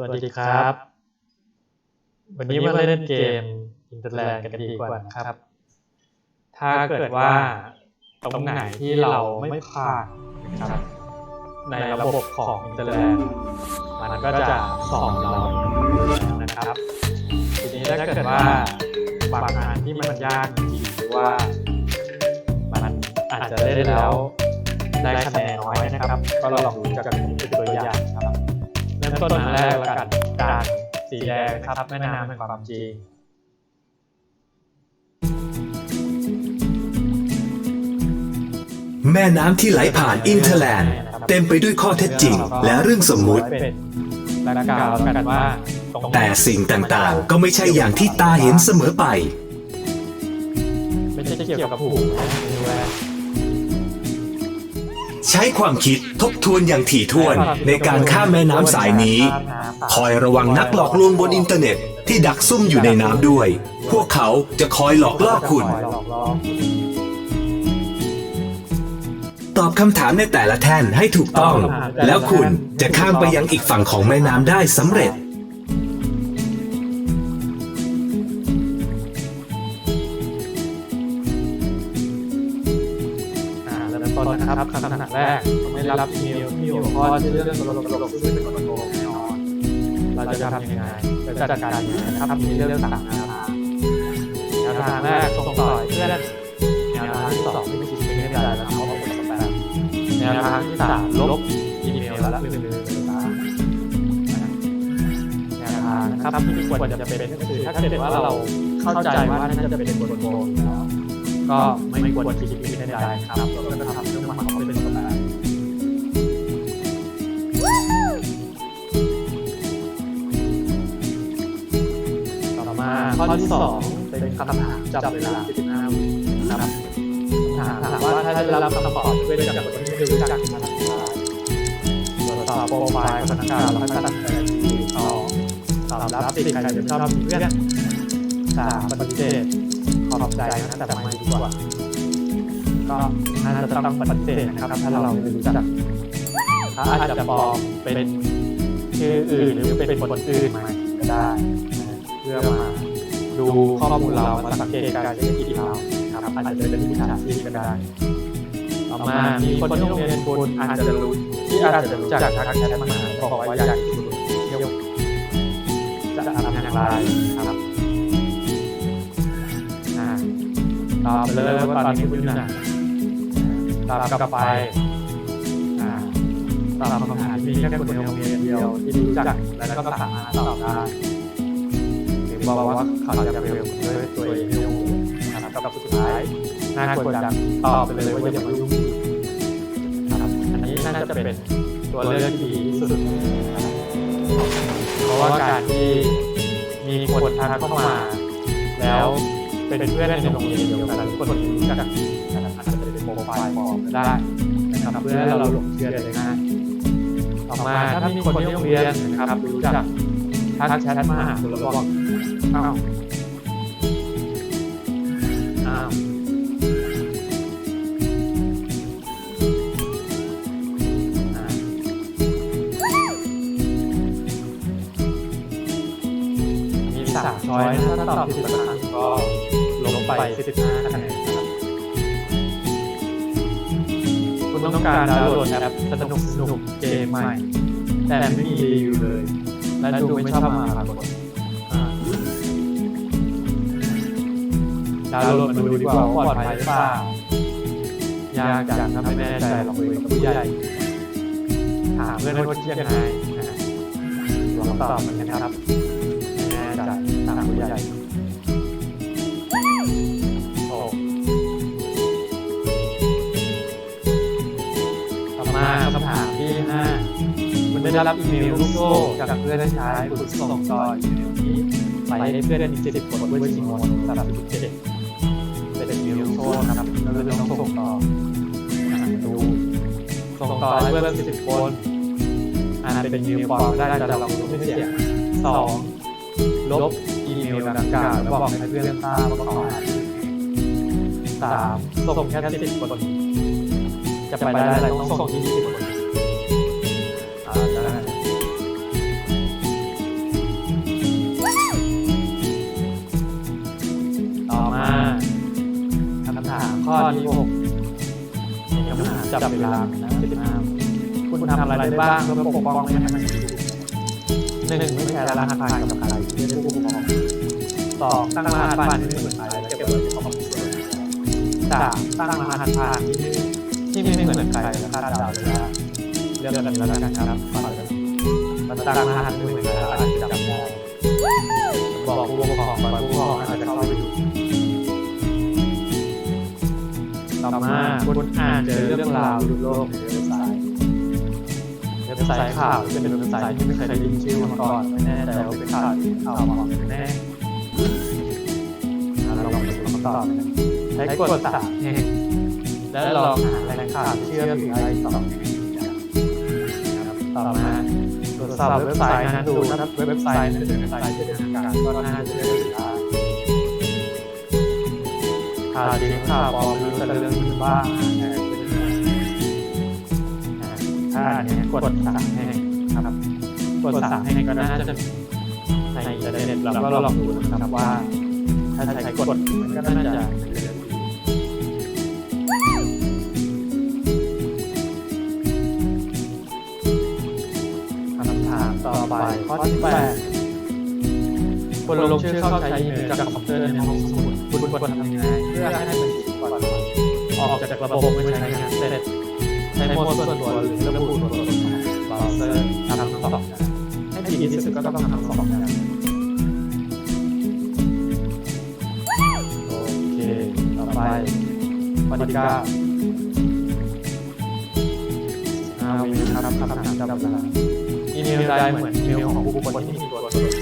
วัสดีครับ วันนี้มาเล่นเกมอินเตอร์แลนด์กันดีกว่านะครับ ถ้าเกิดว่าตรงไหนที่เราไม่ผ่านนะครับ ในระบบของอินเตอร์แลนด์มันก็จะสอนเรานะครับ ทีนี้ถ้าเกิดว่าบางอันที่มันยากจริงๆหรือว่า มันอาจจะเล่นแล้วได้คะแนนน้อยนะครับ ก็ลองดูจากเป็นตัวอย่างนะครับเริ่ มต้นมาแรกแล้วกันจากสีแดงนะครับแม่น้ำแห่งความจริงแม่น้ำที่ไหลผ่านอินเทอร์แลนด์เต็มไปด้วยข้อเท็จจริง และเรื่องสมมุติ แต่สิ่งต่างๆ ก็ไม่ใช่อย่างที่ตาเห็นเสมอไป ไม่ใช่เกี่ยวกับผู ใช้ความคิดทบทวนอย่างถี่ถ้วนในการข้ามแม่น้ำสายนี้ คอยระวังนักหลอกลวงบนอินเทอร์เน็ตที่ดักซุ่มอยู่ในน้ำด้วย พวกเขาจะคอยหลอกล่อคุณหลอกล่อตอบคำถามในแต่ละแท่นให้ถูกต้อง แล้วคุณจะข้ามไปยังอีกฝั่งของแม่น้ำได้สำเร็จ มีมีหัวข้อที่เรื่องตลกตลกซึ่งเป็นคนโกงแน่นอนเราจะทำยังไงจะจัดการยังไงนะครับมีเรื่องต่างๆนานาแนวทางแรกส่งต่อเพื่อนแนวทางที่สองไม่คิดไม่ได้แล้วเขาบอกว่าแบบแนวทางที่สามลบอีเมลและลืมลืมตาแนวทางนะครับที่ควรจะเป็นก็คือถ้าเกิดว่าเราเข้าใจว่าน่าจะเป็นคนโกงอยู่แล้วก็ไม่ควรคิดคิดให้ได้ครับเราก็จะทำเรื่องมันของเป็น ข้อที่สองเป็นคำถามจับเวลา15วินะครับถามถามว่าถ้าได้รับคำตอบด้วยจากคนที่รู้จักมาตรวจสอบโปรไฟล์พนักงานแล้วก็ตัดสินใจต่อตอบรับสิทธิ์ใครจะชอบมีเพื่อนสามปฏิเสธขอบใจนะแต่ไม่ดีกว่า ก็น่าจะต้องปฏิเสธนะครับ ถ้าเราไม่รู้จักถ้าอาจจะปลอมเป็นชื่ออื่นหรือเป็นคนอื่นมาก็ได้นะเพื่อมา ดูข้อมูลเรามาสังเกตการใช้กิจเราครับอาจจะเป็นมิจฉาชีพก็ได้ต่อมามีคนที่โรงเรียนคุณอาจจะรู้ที่อาจจะรู้จักทักแชทมาหาบอกว่าอยากเที่ยวจะทำอย่างไรครับอ่าตอบไปเลยว่าตอนนี้คุณอยู่ไหนตามกลับไปอ่าตามคำถามมีแค่คนในโรงเรียนเดียวที่รู้จักและก็สามารถตอบได้ บอกว่าเขาจะเร็วด้วยตัวเองไม่รู้นะครับกับสุดท้ายน่าควรจะตอบไปเลยว่าอย่ามายุ่งนะครับอันนี้น่าจะเป็นตัวเลือกที่ดีที่สุดนะครับเพราะว่าการที่มีคนทักเข้ามา แล้วเป็นเพื่อนในโรงเรียนเดียวกันคนที่รู้จักกันอาจจะเป็นโปรไฟล์ปลอมก็ได้นะครับเพื่อให้เราหลงเชื่อได้ง่ายต่อมาถ้ามีคนที่โรงเรียนนะครับรู้จัก ทักแชทมาหาคุณแล้วบอกอ้าวอ้าวมีสามช้อยถ้าตอบผิดสักครั้งก็ลงไป15คะแนนครับคุณต้องการดาวน์โหลดแอปสนุกสนุกเกมใหม่ แต่ไม่มีรีวิวเลย และดูไม่ชอบมาปรากฏอ่าดาวน์โหลดมาดูดีกว่าว่าปลอดภัยหรือเปล่ายากจังถ้าไม่แน่ใจลองคุยกับผู้ใหญ่ถามเพื่อนว่าคิดยังไงนะฮะลองตอบเหมือนกันครับไม่แน่ใจถามผู้ใหญ่ อได้รับอีเมลลูกโซ่จากเพื่อนที่ใช้คุณส่งต่ออีเมลนี้ไปให้เพื่อนอีก70คนด้วยจริงมนสำหรับ17เป็นอีเมลลูกโซ่นะครับเราจะต้องส่งต่ออ่าดูส่งต่อให้เพื่อน70คนอ่าเป็นอีเมลปลอมได้แต่เรารู้ไม่เสียสองลบอีเมลดังกล่าวแล้วบอกให้เพื่อนทราบว่าขอหายสามส่งแค่10คนจะไปได้อะไรต้องส่งที่20คน ที่หกมีคำถามจับเวลานะสิบห้าคุณทำอะไรได้บ้างเพื่อปกป้องไม่ให้มันหนึ่งไม่แชร์รหัสผ่านกับใครที่เป็นผู้ปกครองสองตั้งรหัสผ่านที่เหมือนใครและเก็บไว้เป็นความลับสามตั้งรหัสผ่านที่ไม่เหมือนใครและคาดเดาได้ว่าเรื่องกันแล้วกันครับก่อนเลยมันตั้งรหัสไม่เหมือนใครแล้วอาจจะจำได้บอกผู้ปกครองก่อนผู้ปกครองอาจจะเข้าไปดู ต่อมาคุณอ่านเจอเรื่องราวดูโลกในเว็บไซต์เว็บไซต์ข่าวที่เป็นเว็บไซต์ที่ไม่เคยได้ยินชื่อมาก่อนไม่แน่ใจว่าเป็นข่าวที่ข่าวมหรือแน่เราลองดูคำตอบใช้กดสามแห่งและลองหาแหล่งข่าวเชื่อถือได้สองแห่งนะครับต่อมาตรวจสอบเว็บไซต์นั้นดูถ้าเว็บไซต์นั้นเป็นเว็บไซต์ที่เป็นทางการก็น่าจะเชื่อถือได้ ข่าวจริงข่าวปลอมหรือแต่เรื่องที่บ้างถ้าอันนี้กดสั่งให้ครับกดสั่งให้ก็น่าจะในอินเทอร์เน็ตเราก็ลองดูนะครับว่า ถ้าใช้กดมันก็น่าจะคำถามต่อไปข้อที่แปดคนลงชื่อเข้าใช้อีเมลจากคอมพิวเตอร์ในห้องสมุด คุณควรทำยังไงเพื่อให้มันดีกว่าออกจากระบบไม่ใช้งานเสร็จใช้โมดส่วนตัวหรือระบุตัวตนของเบราว์เซอร์ทำทั้งสองอย่างให้ดีที่สุดก็ต้องทำทั้งสองอย่างโอเคต่อไปปฏิกาอาวิครับคำถามจับเวลาอีเมลได้เหมือนอีเมลของบุคคลที่มีตัวตนอัน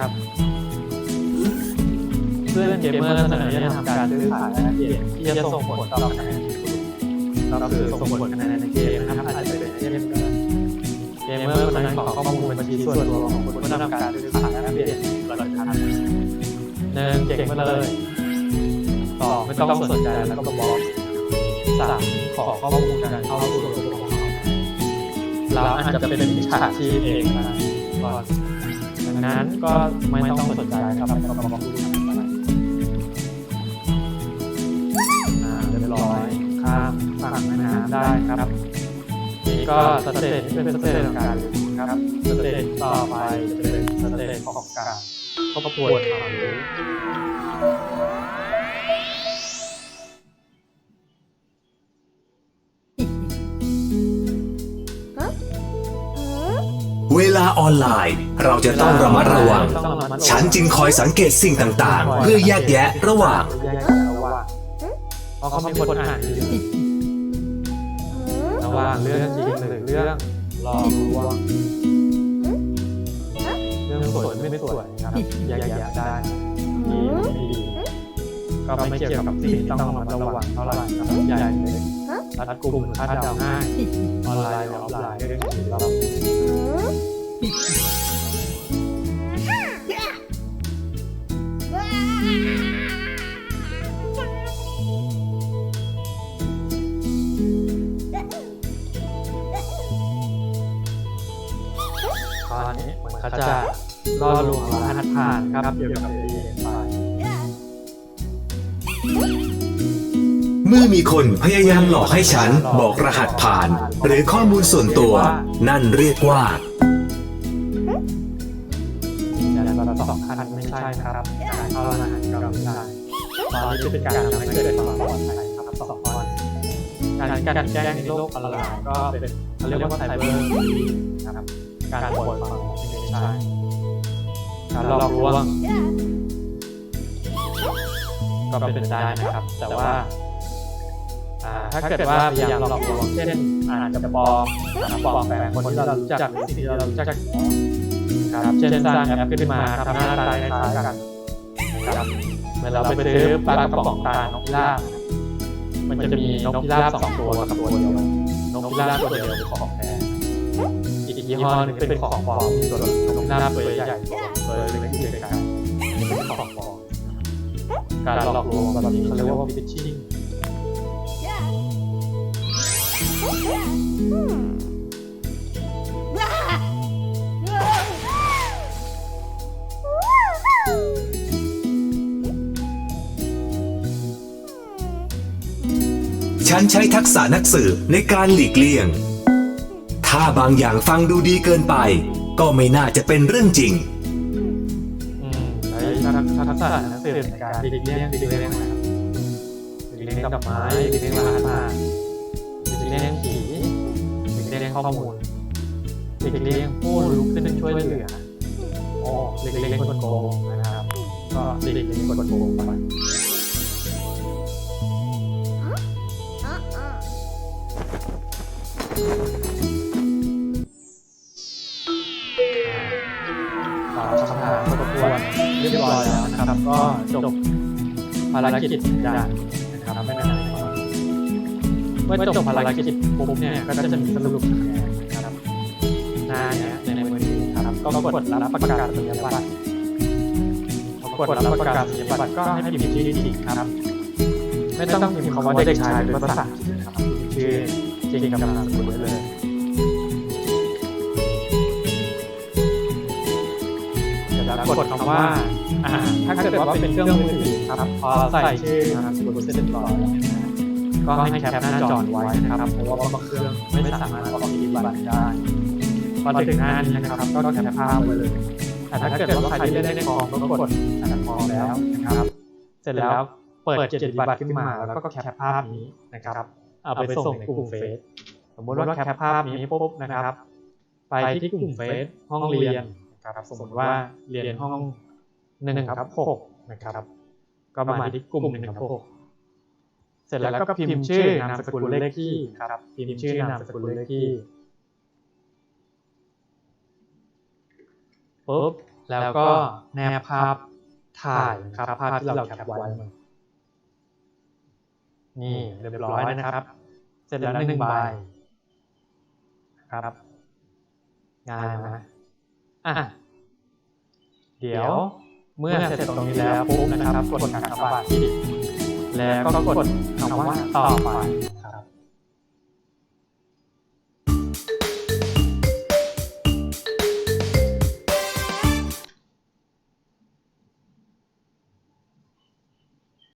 ครับ เพื่อนเกมเมอร์เสนอให้ทำการซื้อขายและเปลี่ยนที่จะส่งผลต่อคะแนนก็คือส่งผลคะแนนในเกมนะครับอาจจะเป็นเกมเกมเมอร์คนนั้นขอข้อมูลบัญชีส่วนตัวของคนที่ทำการซื้อขายและเปลี่ยนราคาหนึ่งเก่งมาเลยสองไม่ต้องสนใจแล้วก็บล็อกสามขอข้อมูลการเข้าสู่ระบบของเราเราอาจจะเป็นมิจฉาชีพเองนะก็ดัง นั้นก็ไม่ต้องสนใจครับก็บอกดูอะไรอ่าเรียบร้อยข้ามฝั่งแม่น้ำได้ครับนี่ก็สเตจที่เป็นสเตจของการครับสเตจต่อไปจะเป็นสเตจของการทบทวนความรู้ เวลาออนไลน์ เราจะต้องระมัดระวังต้องระมัดระวัง ฉันจึงคอยสังเกตสิ่งต่างๆ เพื่อแยกแยะระหว่างแยกแยะระหว่างเพราะเขามีคนอ่านอยู่ระหว่างเรื่องจริงหรือเรื่องหลอกลวงเรื่องสวยไม่สวยนะครับแยกแยะได้ดีไม่ดีก็ไม่เกี่ยวกับสิ่งที่ต้องระมัดระวังเท่าไหร่ครับใหญ่เลยรัดกลุ่มคาดเดาง่ายออนไลน์หรือออฟไลน์เรื่องนี้เรา ตอนนี้เหมือนเขาจะล่อลวงรหัสผ่านครับเกี่ยวกับ a อ f เมื่อมีคนพยายามหลอกให้ฉันบอกรหัสผ่าน หรือข้อมูลส่วนตัว นั่นเรียกว่า สองคันไม่ใช่นะครับการเข้ารหัสกับไม่ได้ตอนนี้จะเป็นการทำให้เกิดความปลอดภัยครับสองข้อการการแจ้งในโลกออนไลน์ก็เป็นเขาเรียกว่าไซเบอร์นะครับการปล่อยความไม่ใช่การหลอกลวงก็เป็นได้นะครับ แต่ว่าอ่าถ้าเกิดว่าพยายามหลอกลวงเช่นอาจจะปลอมนะครับปลอมแฝงคนที่เรารู้จักหรือสิ่งที่เรารู้จัก ครับเช่นสร้างแอปขึ้นมาทำหน้าตาคล้ายๆกันนะครับเมื่อเราไปซื้อปลากระป๋องตานกพิราบมันจะมีนกพิราบสองตัวกับตัวเดียวนกพิราบตัวเดียวเป็นของแท้อีกยี่ห้อหนึงเป็นของปลอมส่วนหน้าตัวใหญ่ตัวเล็กๆเล็กๆเป็นของปลอมการหลอกลวงแบบนี้เขาเรียกว่าฟิชชิ่ง ฉันใช้ทักษะนักสืบในการหลีกเลี่ยง ถ้าบางอย่างฟังดูดีเกินไป ก็ไม่น่าจะเป็นเรื่องจริง อืมใช้ทักษะนักสืบในการหลีกเลี่ยงหลีกเลี่ยงนะครับหลีกเลี่ยงดอกไม้หลีกเลี่ยงรานอาหลีกเลี่ยงผีหลีกเลี่ยงข้อมูลหลีกเลี่ยงผู้ลุกขึ้นช่วยเหลือโอ้หลีกเลี่ยงกดโกงนะครับ ก็หลีกเลี่ยงกดโกงไปารกิจอย่างนะครับไม่นานเมื่อจบภารกิจปุ๊บเนี่ยก็จะมีสรุปคะแนนนะครับหน้าเนี่ยในมือถือครับก็กดรับประกาศนียบัตรพอกดรับประกาศนียบัตรก็ให้พิมพ์ชื่อจริงครับ ไม่ต้องพิมพ์คำว่าเด็กชายหรือภาษาอังกฤษนะครับพิมพ์ชื่อจริงกับนามสกุลไว้เลย กดคำว่าอ่าถ้าเกิดว่าเป็นเครื่องมือถือครับพอใส่ชื่อนามสกุลเสร็จเรียบร้อยก็ให้แคปหน้าจอไว้นะครับเพราะว่าบางเครื่องไม่สามารถเอาไปบัตรได้พอถึงหน้านี้นะครับก็แคปภาพไว้เลยแต่ถ้าเกิดว่าใครที่เล่นในคอมก็กดอันนั้นพอแล้วนะครับ เสร็จแล้วเปิดเจ็ดบัตรขึ้นมาแล้วก็แคปภาพนี้นะครับเอาไปส่งในกลุ่มเฟซสมมติว่าแคปภาพนี้ปุ๊บนะครับ ไปที่กลุ่มเฟซห้องเรียนนะ ครับสมมติว่าเรียนห้องหนึ่งครับหกนะครับ ก็มาที่กลุ่มหนึ่งครับหกเสร็จแล้วก็พิมพ์ชื่อนามสกุลเลขที่ครับ พิมพ์ชื่อนามสกุลเลขที่ปุ๊บแล้วก็แนบภาพถ่ายครับภาพที่เราแคปไว้มานี่เรียบร้อยนะครับ เสร็จแล้วหนึ่งใบครับง่ายนะ อะเดี๋ยวเมื่อเสร็จตรงนี้แล้วปุ๊บนะครับกดกากบาทที่แล้วก็กดคำว่าต่อไป